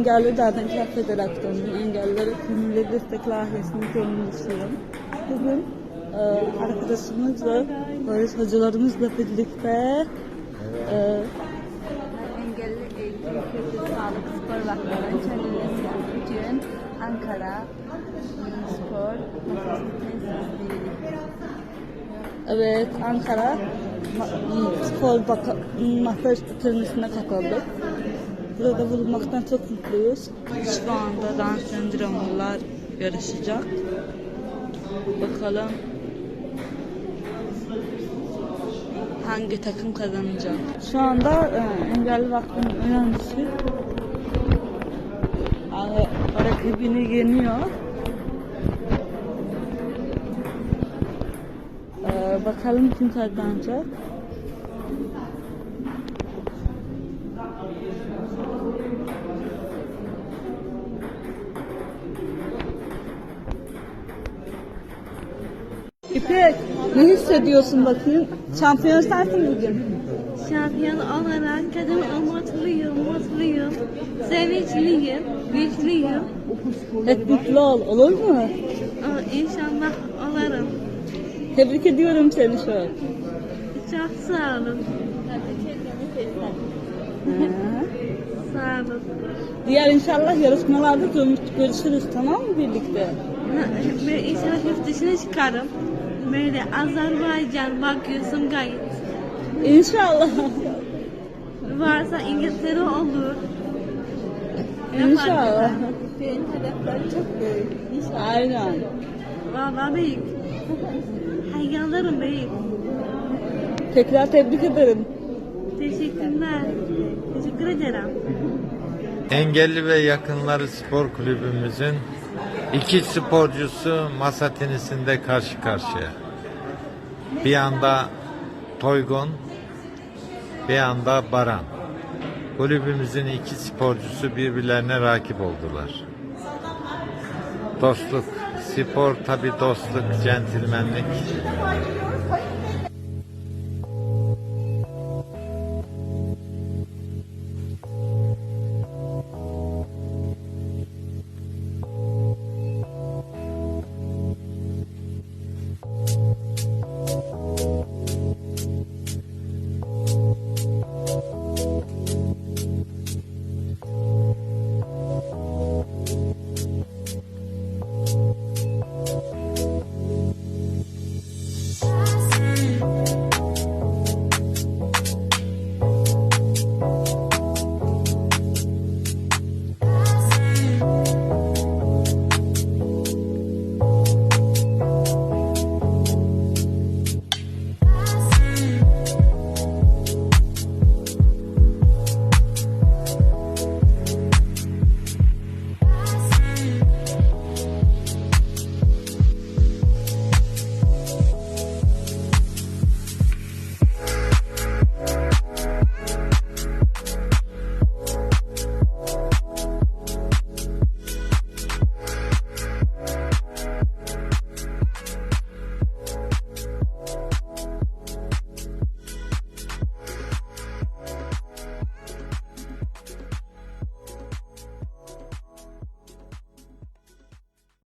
Engelli Dernekler Federasyonu'nun Engellilere Gönüllü Destek Layihesi'nin gönüllüsüyüm. Bugün e, arkadaşımızla, Barış hocalarımızla birlikte e, Engelli Eğitim Kültür Sağlık Spor Vakfı'nın çözülmesi için Ankara Spor evet Ankara spor baka, masaj turnesine katıldık. Burada bulunmaktan çok mutluyuz. Şu anda dans sendromlular yarışacak. Bakalım hangi takım kazanacak. Şu anda e, Engelli Vakfı'nın öğrencisi e, rakibini yeniyor. E, bakalım kim kazanacak. İpek, ne hissediyorsun bakayım? Şampiyon sensin bugün. Şampiyon olarak kadın umutluyum, mutluyum, sevinçliyim, güçlüyüm. Hep mutlu ol, olur mu? İnşallah olurum. Tebrik ediyorum seni şu an. Çok sağ olun. Ha. Sağ olun. Diğer inşallah yarışmalarda görüş- görüşürüz tamam mı birlikte? Ben inşallah yurt dışına çıkarım. Böyle Azerbaycan, bakıyorsun gayet. İnşallah. Varsa İngiltere olur. İnşallah. Benim hedeflerim çok büyük. Aynen. Valla büyük. Hayallerim büyük. Tekrar tebrik ederim. Teşekkürler. Teşekkür ederim. Engelli ve Yakınları Spor Kulübümüzün iki sporcusu masa tenisinde karşı karşıya. Bir anda Toygun, bir anda Baran. Kulübümüzün iki sporcusu birbirlerine rakip oldular. Dostluk, spor tabi dostluk, centilmenlik